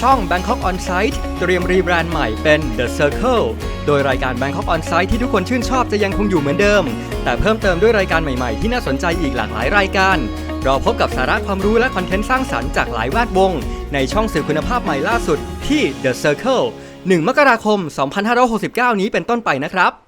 ช่อง Bangkok On Site เตรียมรีแบรนด์ใหม่เป็น The Circle โดยรายการ Bangkok On Site ที่ทุกคนชื่นชอบจะยังคงอยู่เหมือนเดิม แต่เพิ่มเติมด้วยรายการใหม่ๆ ที่น่าสนใจอีกหลากหลายรายการรอพบกับสาระความรู้และคอนเทนต์สร้างสรรค์จากหลายแวดวง ในช่องสื่อคุณภาพใหม่ล่าสุดที่ The Circle 1 มกราคม 2569 นี้เป็นต้นไปนะครับ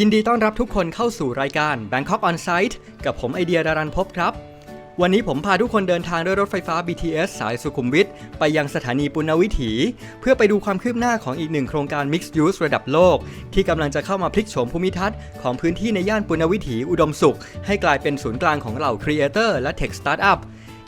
ยินดีต้อนรับทุกคนเข้าสู่รายการ Bangkok On Site กับผมไอเดียดารันพบครับ วันนี้ผมพาทุกคนเดินทางด้วยรถไฟฟ้า BTS สายสุขุมวิทไปยังสถานีปุณณวิถี เพื่อไปดูความคืบหน้าของอีกหนึ่งโครงการ Mixed Use ระดับโลก ที่กำลังจะเข้ามาพลิกโฉมภูมิทัศน์ของพื้นที่ในย่านปุณณวิถีอุดมสุข ให้กลายเป็นศูนย์กลางของเหล่า Creator และ Tech Startup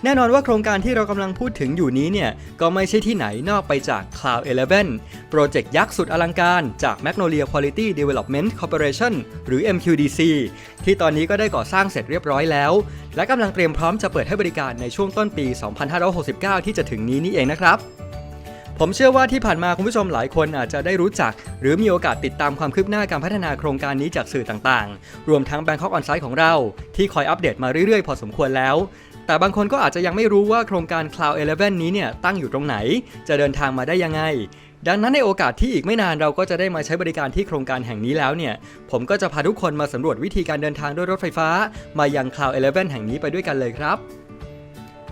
แน่นอนว่าโครงการที่เรากำลังพูดถึงอยู่นี้เนี่ย ก็ไม่ใช่ที่ไหนนอกไปจาก Cloud 11 โปรเจกต์ยักษ์สุดอลังการจาก Magnolia Quality Development Corporation หรือ MQDC ที่ตอนนี้ก็ได้ก่อสร้างเสร็จเรียบร้อยแล้ว และกำลังเตรียมพร้อมจะเปิดให้บริการในช่วงต้นปี 2569 ที่จะถึงนี้นี่เองนะครับผมเชื่อว่าที่ผ่านมาคุณผู้ชมหลายคนอาจจะได้รู้จัก หรือมีโอกาสติดตามความคืบหน้าการพัฒนาโครงการนี้จากสื่อต่างๆ รวมทั้ง Bangkok On Site ของเรา ที่คอยอัปเดตมาเรื่อยๆ พอสมควรแล้ว แต่บางคนก็อาจจะยังไม่รู้ว่าโครงการ Cloud 11 นี้เนี่ยตั้งอยู่ตรงไหน จะเดินทางมาได้ยังไง ดังนั้นในโอกาสที่อีกไม่นานเราก็จะได้มาใช้บริการที่โครงการแห่งนี้แล้วเนี่ย ผมก็จะพาทุกคนมาสำรวจวิธีการเดินทางด้วยรถไฟฟ้า มายัง Cloud 11 แห่งนี้ไปด้วยกันเลยครับ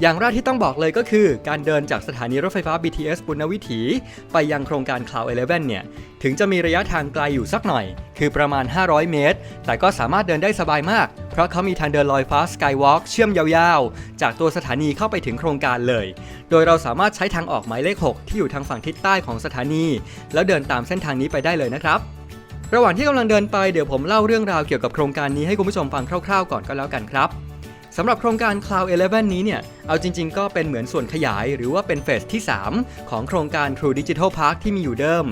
อย่างแรกที่ต้องบอกเลยก็คือ การเดินจากสถานีรถไฟฟ้า BTS ปุณณวิถี ไปยังโครงการ Cloud 11 เนี่ย ถึงจะมีระยะทางไกลอยู่สักหน่อย คือประมาณ 500 เมตร แต่ก็สามารถเดินได้สบายมาก เพราะเขามีทางเดินลอยฟ้า Skywalk เชื่อมยาวๆ จากตัวสถานีเข้าไปถึงโครงการเลย โดยเราสามารถใช้ทางออกหมายเลข 6 ที่อยู่ทางฝั่งทิศใต้ของสถานี แล้วเดินตามเส้นทางนี้ไปได้เลยนะครับระหว่างที่กำลังเดินไปเดี๋ยวผมเล่าเรื่องราวเกี่ยวกับโครงการนี้ให้คุณผู้ชมฟังคร่าวๆก่อนก็แล้วกันครับ สำหรับโครงการ Cloud 11 นี้เนี่ย เอาจริง ๆ ก็เป็นเหมือนส่วนขยายหรือว่าเป็นเฟสที่ 3 ของโครงการ True Digital Park ที่มีอยู่เดิม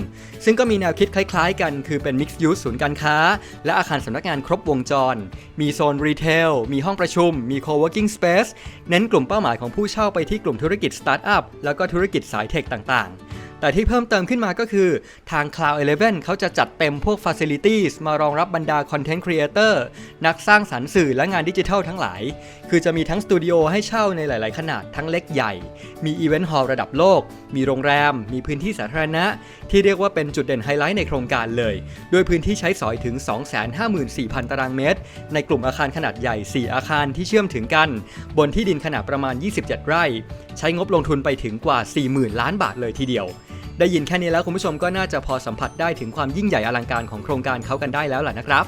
ซึ่งก็มีแนวคิดคล้าย ๆ กัน คือเป็น Mixed Use ศูนย์การค้า และอาคารสำนักงานครบวงจร มีโซนรีเทล มีห้องประชุม มี Co-working Space เน้นกลุ่มเป้าหมายของผู้เช่าไปที่กลุ่มธุรกิจสตาร์ทอัพแล้วก็ธุรกิจสายเทคต่างๆ แต่ที่เพิ่มเติมขึ้นมาก็คือ ทาง Cloud 11 เขาจะจัดเต็มพวก Facilities มารองรับบรรดา Content Creator นักสร้างสรรค์สื่อและงานดิจิทัลทั้งหลาย คือจะมีทั้งสตูดิโอให้เช่าในหลาย ๆ ขนาดทั้งเล็กใหญ่ มีอีเวนต์ฮอลล์ระดับโลก มีโรงแรม มีพื้นที่สาธารณะ ที่เรียกว่าเป็นจุดเด่นไฮไลท์ในโครงการเลย ด้วยพื้นที่ใช้สอยถึง 254,000 ตารางเมตร ในกลุ่มอาคารขนาดใหญ่ 4 อาคารที่เชื่อมถึงกัน บนที่ดินขนาดประมาณ 27 ไร่ ใช้งบลงทุนไปถึงกว่า 40,000 ล้านบาทเลยทีเดียว ได้ยินแค่นี้แล้วคุณผู้ชมก็น่าจะพอสัมผัสได้ถึงความยิ่งใหญ่อลังการของโครงการเขากันได้แล้วล่ะนะครับ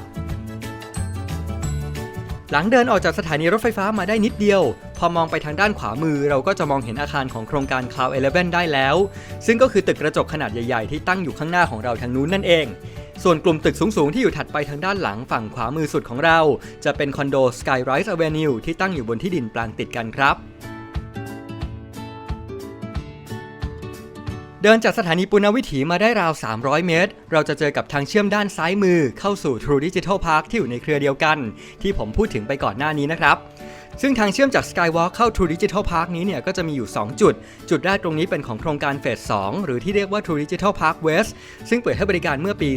หลังเดินออกจากสถานีรถไฟฟ้ามาได้นิดเดียว พอมองไปทางด้านขวามือ เราก็จะมองเห็นอาคารของโครงการ Cloud 11 ได้แล้ว ซึ่งก็คือตึกกระจกขนาดใหญ่ๆ ที่ตั้งอยู่ข้างหน้าของเราทางนู้นนั่นเองส่วนกลุ่มตึกสูง ๆ ที่อยู่ถัดไปทางด้านหลังฝั่งขวามือสุดของเรา จะเป็นคอนโด Skyrise Avenue ที่ตั้งอยู่บนที่ดินแปลงติดกันครับ เดินจากสถานีปุณวิถีมาได้ราว 300 เมตร เราจะเจอกับทางเชื่อมด้านซ้ายมือเข้าสู่ True Digital Park ที่อยู่ในเครือเดียวกัน ที่ผมพูดถึงไปก่อนหน้านี้นะครับ ซึ่งทางเชื่อมจาก Skywalk เข้า True Digital Park นี้เนี่ยก็จะมีอยู่ 2 จุด จุดแรกตรงนี้เป็นของโครงการเฟส 2 หรือที่เรียกว่า True Digital Park West ซึ่งเปิดให้บริการเมื่อปี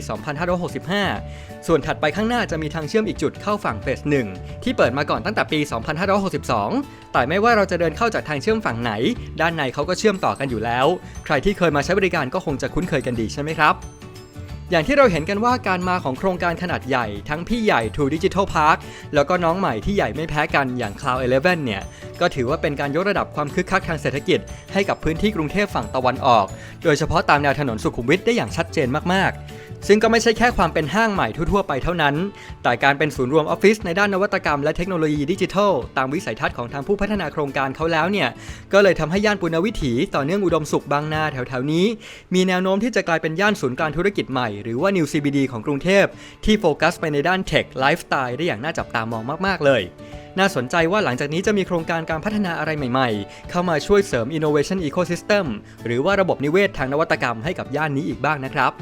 2565 ส่วนถัดไปข้างหน้าจะมีทางเชื่อมอีกจุดเข้าฝั่งเฟส 1 ที่เปิดมาก่อนตั้งแต่ปี 2562 แต่ไม่ว่าเราจะเดินเข้าจากทางเชื่อมฝั่งไหน ด้านในเขาก็เชื่อมต่อกันอยู่แล้ว ใครที่เคยมาใช้บริการก็คงจะคุ้นเคยกันดีใช่ไหมครับ อย่างที่เราเห็นกันว่าการมาของโครงการขนาดใหญ่ ทั้งพี่ใหญ่ True Digital Park แล้วก็น้องใหม่ที่ใหญ่ไม่แพ้กันอย่าง Cloud 11 เนี่ย ก็ถือว่าเป็นการยกระดับความคึกคักทางเศรษฐกิจ ให้กับพื้นที่กรุงเทพฝั่งตะวันออก โดยเฉพาะตามแนวถนนสุขุมวิทได้อย่างชัดเจนมากๆ ซึ่งก็ไม่ใช่แค่ความเป็นห้างใหม่ทั่วๆไปเท่านั้น แต่การเป็นศูนย์รวมออฟฟิศในด้านนวัตกรรมและเทคโนโลยีดิจิทัล ตามวิสัยทัศน์ของทางผู้พัฒนาโครงการเขาแล้วเนี่ย ก็เลยทำให้ย่านปุณวิถีต่อเนื่องอุดมสุขบางนาแถวๆนี้ มีแนวโน้มที่จะกลายเป็นย่านศูนย์กลางธุรกิจใหม่หรือว่า New CBD ของกรุงเทพที่โฟกัสไปในด้านเทคไลฟ์สไตล์ได้อย่างน่าจับตามองมากๆ เลยน่าสนใจว่าหลังจากนี้จะมีโครงการการพัฒนาอะไรใหม่ๆ เข้ามาช่วยเสริม Innovation Ecosystem หรือว่าระบบนิเวศทางนวัตกรรมให้กับย่านนี้อีกบ้างนะครับ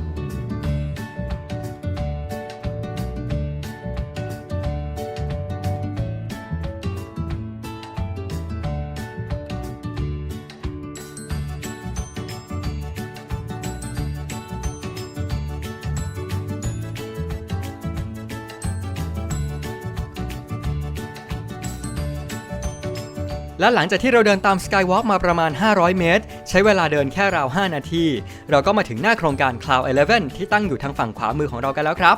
และหลังจากที่เราเดินตาม Skywalk มาประมาณ 500 เมตร ใช้เวลาเดินแค่ราว 5 นาที เราก็มาถึงหน้าโครงการ Cloud 11 ที่ตั้งอยู่ทางฝั่งขวามือของเรากันแล้วครับ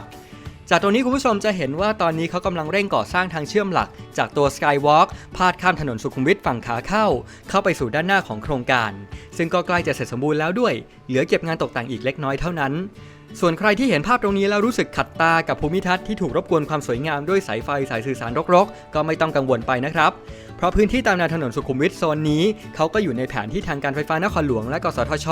จากตรงนี้คุณผู้ชมจะเห็นว่าตอนนี้เขากำลังเร่งก่อสร้างทางเชื่อมหลัก จากตัว Skywalk พาดข้ามถนนสุขุมวิทฝั่งขาเข้า เข้าไปสู่ด้านหน้าของโครงการ ซึ่งก็ใกล้จะเสร็จสมบูรณ์แล้วด้วย เหลือเก็บงานตกแต่งอีกเล็กน้อยเท่านั้นส่วนใครที่เห็นภาพตรงนี้แล้วรู้สึกขัดตากับภูมิทัศน์ที่ถูกรบกวนความสวยงามด้วยสายไฟสายสื่อสารรกๆ ก็ไม่ต้องกังวลไปนะครับ ราะพื้นที่ตามแนวถนนสุขุมวิทโซนนี้เขาก็อยู่ในแผนที่ทางการไฟฟ้านครหลวงและกสทช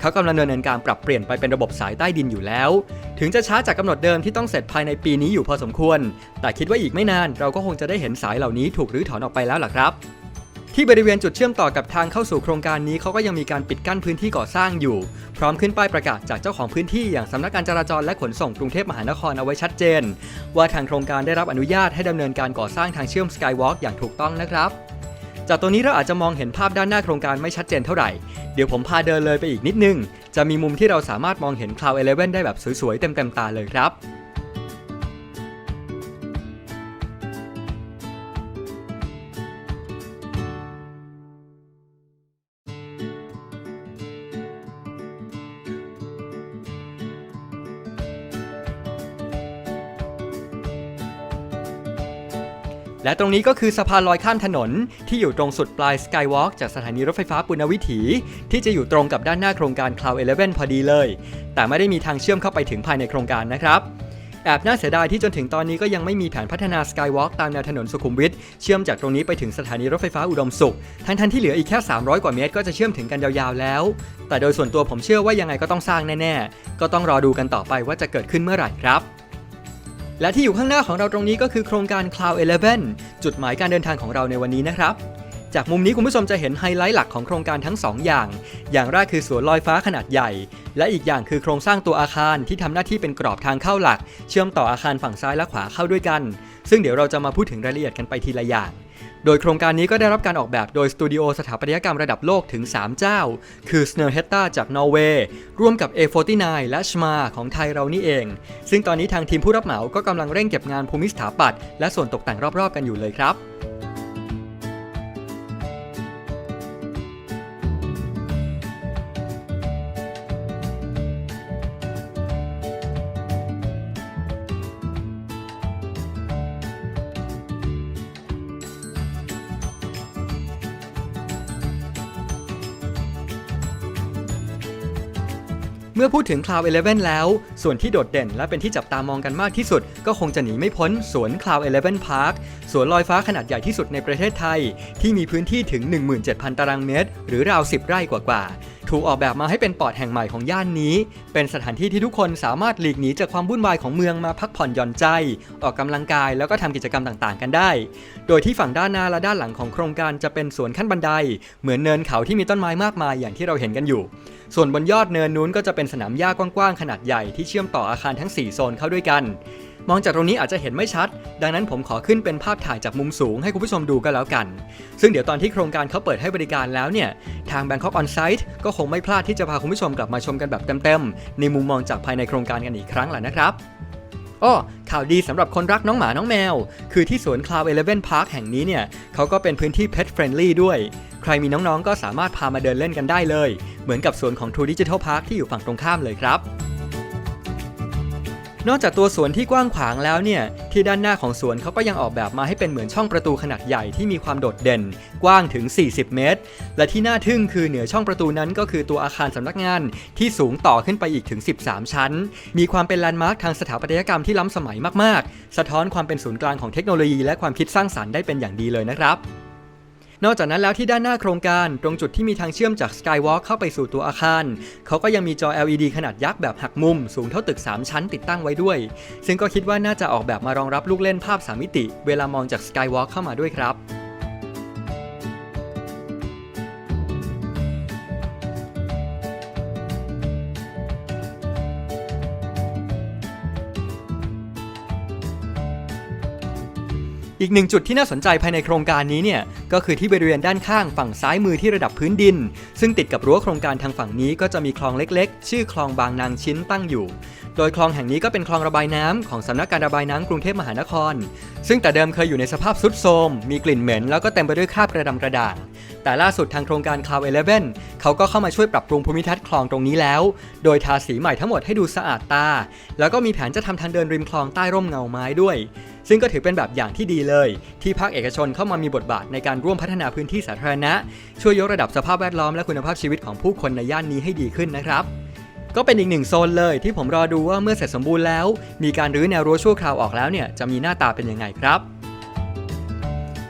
เขากำลังดำเนินการปรับเปลี่ยนไปเป็นระบบสายใต้ดินอยู่แล้ว ถึงจะช้าจากกำหนดเดิมที่ต้องเสร็จภายในปีนี้อยู่พอสมควร แต่คิดว่าอีกไม่นานเราก็คงจะได้เห็นสายเหล่านี้ถูกรื้อถอนออกไปแล้วล่ะครับ ที่บริเวณจุดเชื่อมต่อกับทางเข้าสู่โครงการนี้เขาก็ยังมีการปิดกั้นพื้นที่ก่อสร้างอยู่ พร้อมขึ้นป้ายประกาศจากเจ้าของพื้นที่อย่างสำนักการจราจรและขนส่งกรุงเทพมหานครเอาไว้ชัดเจน ว่าทางโครงการได้รับอนุญาตให้ดำเนินการก่อสร้างทางเชื่อมสกายวอล์กอย่างถูกต้องนะครับจากตรงนี้เราอาจจะมองเห็นภาพด้านหน้าโครงการไม่ชัดเจนเท่าไหร่ เดี๋ยวผมพาเดินเลยไปอีกนิดนึง จะมีมุมที่เราสามารถมองเห็น Cloud 11 ได้แบบสวยๆ เต็มๆตาเลยครับ และตรงนี้ก็คือสะพานลอยข้ามถนน ที่อยู่ตรงสุดปลาย Skywalk จากสถานีรถไฟฟ้าปุณณวิถี ที่จะอยู่ตรงกับด้านหน้าโครงการ Cloud 11 พอดีเลย แต่ไม่ได้มีทางเชื่อมเข้าไปถึงภายในโครงการนะครับแอบน่าเสียดายที่จนถึงตอนนี้ก็ยังไม่มีแผนพัฒนา Skywalk ตามแนวถนนสุขุมวิทเชื่อมจากตรงนี้ไปถึงสถานีรถไฟฟ้าอุดมสุข ทั้งทันที่เหลืออีกแค่ 300 กว่าเมตรก็จะเชื่อมถึงกันยาวๆแล้ว แต่โดยส่วนตัวผมเชื่อว่ายังไงก็ต้องสร้างแน่ๆ ก็ต้องรอดูกันต่อไปว่าจะเกิดขึ้นเมื่อไหร่ครับ และที่อยู่ข้างหน้าของเราตรงนี้ก็คือโครงการ Cloud 11 จุดหมายการเดินทางของเราในวันนี้นะครับ จากมุมนี้คุณผู้ชมจะเห็นไฮไลท์หลักของโครงการทั้ง 2 อย่าง อย่างแรกคือสวนลอยฟ้าขนาดใหญ่ และอีกอย่างคือโครงสร้างตัวอาคารที่ทำหน้าที่เป็นกรอบทางเข้าหลัก เชื่อมต่ออาคารฝั่งซ้ายและขวาเข้าด้วยกัน ซึ่งเดี๋ยวเราจะมาพูดถึงรายละเอียดกันไปทีละอย่าง โดยโครงการนี้ก็ได้รับการออกแบบโดยสตูดิโอสถาปัตยกรรมระดับโลกถึง 3 เจ้า คือ s n e r h e t t a จากนอร์เวย์ร่วมกับ A49 และ Schma ของไทยเรานี่เอง ซึ่งตอนนี้ทางทีมผู้รับเหมาก็กำลังเร่งเก็บงานภูมิสถาปัตย์และส่วนตกแต่งรอบๆกันอยู่เลยครับ มื่อพูดถึง Cloud 11 แล้ว ส่วนที่โดดเด่นและเป็นที่จับตามองกันมากที่สุด ก็คงจะหนีไม่พ้นสวน Cloud 11 Park สวนลอยฟ้าขนาดใหญ่ที่สุดในประเทศไทย ที่มีพื้นที่ถึง 17,000 ตารางเมตร หรือราว 10 ไร่กว่าๆ ถูกออกแบบมาให้เป็นปอดแห่งใหม่ของย่านนี้ เป็นสถานที่ที่ทุกคนสามารถหลีกหนีจากความวุ่นวายของเมืองมาพักผ่อนหย่อนใจ ออกกำลังกายแล้วก็ทำกิจกรรมต่างๆ กันได้ โดยที่ฝั่งด้านหน้าและด้านหลังของโครงการจะเป็นสวนขั้นบันได เหมือนเนินเขาที่มีต้นไม้มากมายอย่างที่เราเห็นกันอยู่ ส่วนบนยอดเนินนู้นก็จะเป็นสนามหญ้ากว้างๆขนาดใหญ่ที่เชื่อมต่ออาคารทั้ง 4 โซนเข้าด้วยกัน มองจากตรงนี้อาจจะเห็นไม่ชัด ดังนั้นผมขอขึ้นเป็นภาพถ่ายจากมุมสูงให้คุณผู้ชมดูก็แล้วกัน ซึ่งเดี๋ยวตอนที่โครงการเขาเปิดให้บริการแล้วเนี่ย ทาง Bangkok On Site ก็คงไม่พลาดที่จะพาคุณผู้ชมกลับมาชมกันแบบเต็มๆ ในมุมมองจากภายในโครงการกันอีกครั้งแหละนะครับอ้อข่าวดีสำหรับคนรักน้องหมาน้องแมว คือที่สวน Cloud 11 Park แห่งนี้เนี่ยเขาก็เป็นพื้นที่ Pet Friendly ด้วย ใครมีน้องๆ ก็สามารถพามาเดินเล่นกันได้เลย เหมือนกับสวนของ True Digital Park ที่อยู่ฝั่งตรงข้ามเลยครับ นอกจากตัวสวนที่กว้างขวางแล้วเนี่ยที่ด้านหน้าของสวนเขาก็ยังออกแบบมาให้เป็นเหมือนช่องประตูขนาดใหญ่ที่มีความโดดเด่น กว้างถึง 40 เมตร และที่น่าทึ่งคือเหนือช่องประตูนั้นก็คือตัวอาคารสำนักงานที่สูงต่อขึ้นไปอีกถึง 13 ชั้น มีความเป็นแลนด์มาร์คทางสถาปัตยกรรมที่ล้ำสมัยมากๆ สะท้อนความเป็นศูนย์กลางของเทคโนโลยีและความคิดสร้างสรรค์ได้เป็นอย่างดีเลยนะครับ นอกจากนั้นแล้วที่ด้านหน้าโครงการ ตรงจุดที่มีทางเชื่อมจาก Skywalk เข้าไปสู่ตัวอาคาร เขาก็ยังมีจอ LED ขนาดยักษ์แบบหักมุม สูงเท่าตึก 3 ชั้นติดตั้งไว้ด้วย ซึ่งก็คิดว่าน่าจะออกแบบมารองรับลูกเล่นภาพ3มิติ เวลามองจาก Skywalk เข้ามาด้วยครับ กหนึ่งจุดที่น่าสนใจภายในโครงการนี้เนี่ยก็คือที่บริเวณด้านข้างฝั่งซ้ายมือที่ระดับพื้นดิน ซึ่งติดกับรั้วโครงการทางฝั่งนี้ก็จะมีคลองเล็กๆ ชื่อคลองบางนางชิ้นตั้งอยู่ โดยคลองแห่งนี้ก็เป็นคลองระบายน้ำของสำนักการระบายน้ำกรุงเทพมหานคร ซึ่งแต่เดิมเคยอยู่ในสภาพทรุดโทรมมีกลิ่นเหม็นแล้วก็เต็มไปด้วยคราบกระดำกระด่างแต่ล่าสุดทางโครงการ Cloud 11 เขาก็เข้ามาช่วยปรับปรุงภูมิทัศน์คลองตรงนี้แล้ว โดยทาสีใหม่ทั้งหมดให้ดูสะอาดตา แล้วก็มีแผนจะทำทางเดินริมคลองใต้ร่มเงาไม้ด้วย ซึ่งก็ถือเป็นแบบอย่างที่ดีเลย ที่ภาคเอกชนเข้ามามีบทบาทในการร่วมพัฒนาพื้นที่สาธารณะ ช่วยยกระดับสภาพแวดล้อมและคุณภาพชีวิตของผู้คนในย่านนี้ให้ดีขึ้นนะครับก็เป็นอีกหนึ่งโซนเลยที่ผมรอดูว่าเมื่อเสร็จสมบูรณ์แล้ว มีการรื้อแนวรั้วชั่วคราวออกแล้วเนี่ยจะมีหน้าตาเป็นยังไงครับ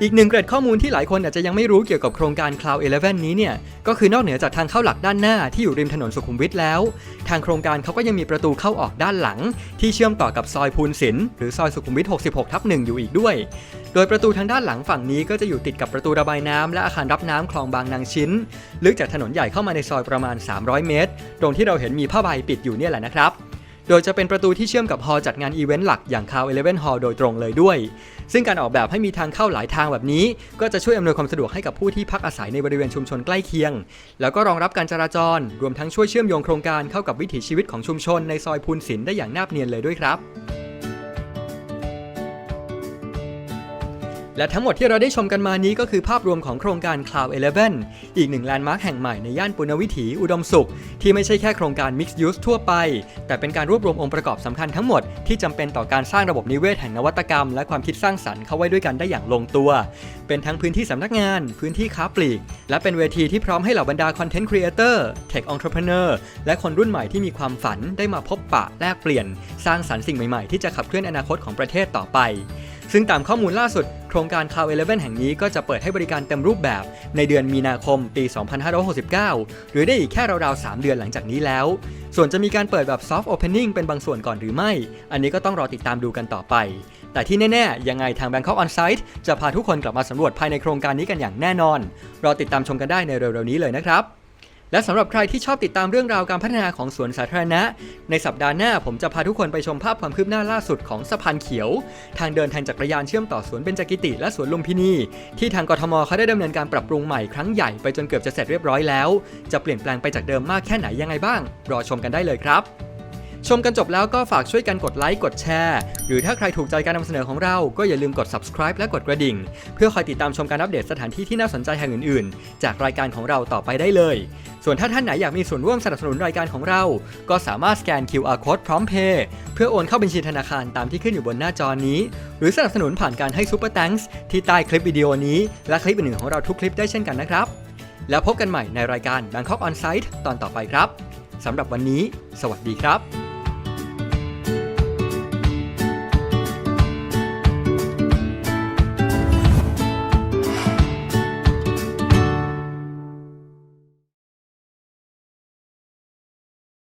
อีกหนึ่งเกร็ดข้อมูลที่หลายคนอาจจะยังไม่รู้เกี่ยวกับโครงการ Cloud 11 นี้เนี่ย ก็คือนอกเหนือจากทางเข้าหลักด้านหน้าที่อยู่ริมถนนสุขุมวิทแล้ว ทางโครงการเขาก็ยังมีประตูเข้าออกด้านหลัง ที่เชื่อมต่อกับซอยพูนศิลป์หรือซอยสุขุมวิท 66 ทับ1อยู่อีกด้วย โดยประตูทางด้านหลังฝั่งนี้ก็จะอยู่ติดกับประตูระบายน้ำและอาคารรับน้ำคลองบางนางชิ้น ลึกจากถนนใหญ่เข้ามาในซอยประมาณ 300 เมตร ตรงที่เราเห็นมีผ้าใบปิดอยู่เนี่ยแหละนะครับ โดยจะเป็นประตูที่เชื่อมกับฮอล์จัดงานอีเวนต์หลักอย่างคาวเอเลเวนฮอลโดยตรงเลยด้วย ซึ่งการออกแบบให้มีทางเข้าหลายทางแบบนี้ ก็จะช่วยอำนวยความสะดวกให้กับผู้ที่พักอาศัยในบริเวณชุมชนใกล้เคียง แล้วก็รองรับการจราจร รวมทั้งช่วยเชื่อมโยงโครงการเข้ากับวิถีชีวิตของชุมชนในซอยพูนศิลป์ได้อย่างนาบเนียนเลยด้วยครับ และทั้งหมดที่เราได้ชมกันมานี้ก็คือภาพรวมของโครงการ Cloud 11 อีกหนึ่งแลนด์มาร์คแห่งใหม่ในย่านปุณวิถีอุดมสุข ที่ไม่ใช่แค่โครงการ Mixed Use ทั่วไป แต่เป็นการรวบรวมองค์ประกอบสำคัญทั้งหมดที่จำเป็นต่อการสร้างระบบนิเวศแห่งนวัตกรรม และความคิดสร้างสรรค์เข้าไว้ด้วยกันได้อย่างลงตัว เป็นทั้งพื้นที่สำนักงาน พื้นที่ค้าปลีก และเป็นเวทีที่พร้อมให้เหล่าบรรดาคอนเทนต์ครีเอเตอร์เทคองค์ r e เนอร์และคนรุ่นใหม่ที่มีความฝันได้มาพบปะแลกเปลี่ยน สร้างสรรค์สิ่งใหม่ๆ ที่จะขับเคลื่อนอนาคตของประเทศต่อไป ซึ่งตามข้อมูลล่าสุด โครงการ Cloud 11 แห่งนี้ก็จะเปิดให้บริการเต็มรูปแบบ ในเดือนมีนาคมปี 2569 หรือได้อีกแค่ราวๆ 3 เดือนหลังจากนี้แล้ว ส่วนจะมีการเปิดแบบ Soft Opening เป็นบางส่วนก่อนหรือไม่ อันนี้ก็ต้องรอติดตามดูกันต่อไป แต่ที่แน่ๆ ยังไงทาง Bangkok On Site จะพาทุกคนกลับมาสำรวจภายในโครงการนี้กันอย่างแน่นอน รอติดตามชมกันได้ในเร็วๆนี้เลยนะครับ และสำหรับใครที่ชอบติดตามเรื่องราวการพัฒนาของสวนสาธารณะ ในสัปดาห์หน้าผมจะพาทุกคนไปชมภาพความคืบหน้าล่าสุดของสะพานเขียว ทางเดินทางจักรยานเชื่อมต่อสวนเบญจกิติและสวนลุมพินี ที่ทางกทมเขาได้ดำเนินการปรับปรุงใหม่ครั้งใหญ่ไปจนเกือบจะเสร็จเรียบร้อยแล้ว จะเปลี่ยนแปลงไปจากเดิมมากแค่ไหนยังไงบ้าง รอชมกันได้เลยครับ ชมกันจบแล้วก็ฝากช่วยกันกดไลค์กดแชร์ หรือถ้าใครถูกใจการนำเสนอของเราก็อย่าลืมกด subscribe และกดกระดิ่ง เพื่อคอยติดตามชมการอัปเดตสถานที่ที่น่าสนใจแห่งอื่นๆ จากรายการของเราต่อไปได้เลย ส่วนถ้าท่านไหนอยากมีส่วนร่วมสนับสนุนรายการของเรา ก็สามารถสแกน QR code พร้อมเพย์เพื่อโอนเข้าบัญชีธนาคารตามที่ขึ้นอยู่บนหน้าจอนี้ หรือสนับสนุนผ่านการให้ซูเปอร์ a n k s ที่ใต้คลิปวิดีโอนี้ และคลิปอื่นๆของเราทุกคลิปได้เช่นกันนะครับ แล้วพบกันใหม่ในรายการ Bangkok On Site ตอนต่อไปครับสำหรับวันนี้ สวัสดีครับ